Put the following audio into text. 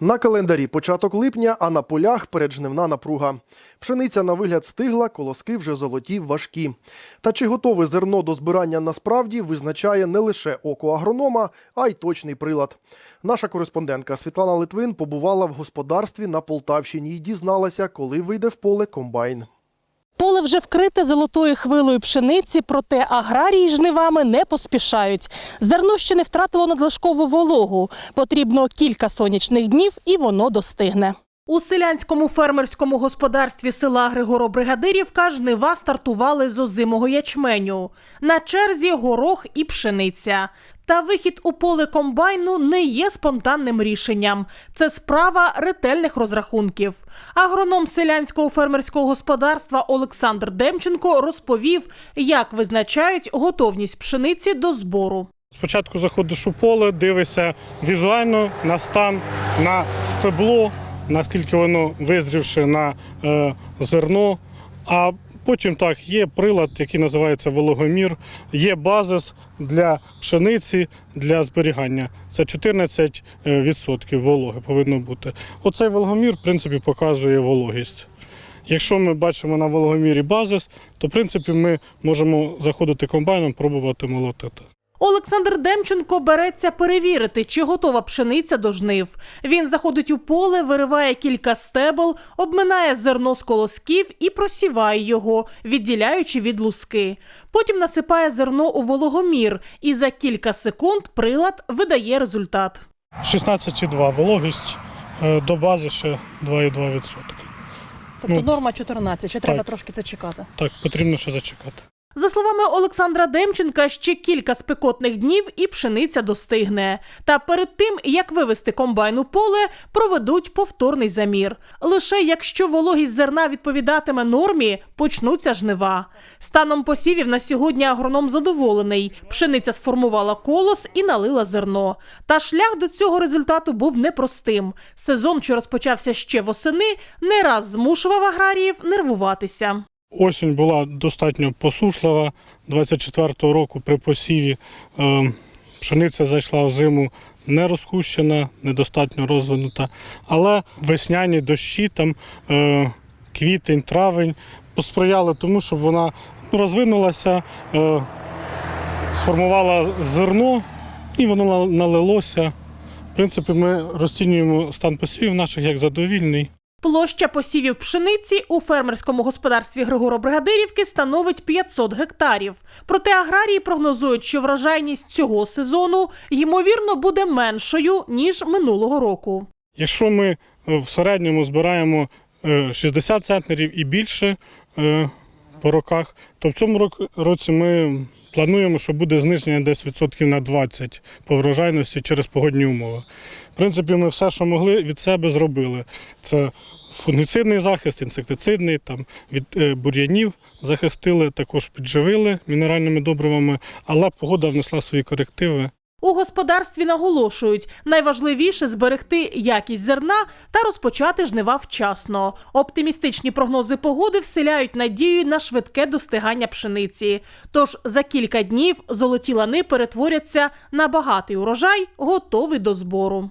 На календарі початок липня, а на полях переджнивна напруга. Пшениця на вигляд стигла, колоски вже золоті, важкі. Та чи готове зерно до збирання насправді визначає не лише око агронома, а й точний прилад. Наша кореспондентка Світлана Литвин побувала в господарстві на Полтавщині і дізналася, коли вийде в поле комбайн. Поле вже вкрите золотою хвилою пшениці, проте аграрії жнивами не поспішають. Зерно ще не втратило надлишкову вологу. Потрібно кілька сонячних днів, і воно достигне. У селянському фермерському господарстві села Григоро-Бригадирівка жнива стартували з озимого ячменю. На черзі горох і пшениця. Та вихід у поле комбайну не є спонтанним рішенням. Це справа ретельних розрахунків. Агроном селянського фермерського господарства Олександр Демченко розповів, як визначають готовність пшениці до збору. Спочатку заходиш у поле, дивишся візуально на стан, на стебло, наскільки воно визрівши на е, зерно. А потім так, є прилад, який називається вологомір, є базис для пшениці для зберігання. Це 14% е, вологи повинно бути. Оцей вологомір, в принципі, показує вологість. Якщо ми бачимо на вологомірі базис, то в принципі ми можемо заходити комбайном, пробувати молотити. Олександр Демченко береться перевірити, чи готова пшениця до жнив. Він заходить у поле, вириває кілька стебел, обминає зерно з колосків і просіває його, відділяючи від луски. Потім насипає зерно у вологомір, і за кілька секунд прилад видає результат. 16,2 вологість е, до бази ще 2,2%. Тобто Ну, норма 14, ще треба так. трошки це чекати. Так, потрібно ще зачекати. За словами Олександра Демченка, ще кілька спекотних днів і пшениця достигне. Та перед тим, як вивести комбайн у поле, проведуть повторний замір. Лише якщо вологість зерна відповідатиме нормі, почнуться жнива. Станом посівів на сьогодні агроном задоволений. Пшениця сформувала колос і налила зерно. Та шлях до цього результату був непростим. Сезон, що розпочався ще восени, не раз змушував аграріїв нервуватися. Осінь була достатньо посушлива. 24-го року при посіві е, пшениця зайшла в зиму не розкущена, недостатньо розвинута. Але весняні дощі, там, е, квітень, травень посприяли тому, щоб вона ну, розвинулася, е, сформувала зерно і воно налилося. В принципі, ми розцінюємо стан посівів наших як задовільний. Площа посівів пшениці у фермерському господарстві Григоро-Бригадирівки становить 500 гектарів. Проте аграрії прогнозують, що врожайність цього сезону ймовірно буде меншою ніж минулого року. Якщо ми е, в середньому збираємо е, 60 центнерів і більше е, по роках, то в цьому році ми плануємо, що буде зниження десь відсотків на 20 по врожайності через погодні умови. В принципі, ми все, що могли, від себе зробили. Це фунгіцидний захист, інсектицидний, там, від е, бур'янів захистили, також підживили мінеральними добривами, але погода внесла свої корективи. У господарстві наголошують, найважливіше зберегти якість зерна та розпочати жнива вчасно. Оптимістичні прогнози погоди вселяють надію на швидке достигання пшениці. Тож за кілька днів золоті лани перетворяться на багатий урожай, готовий до збору.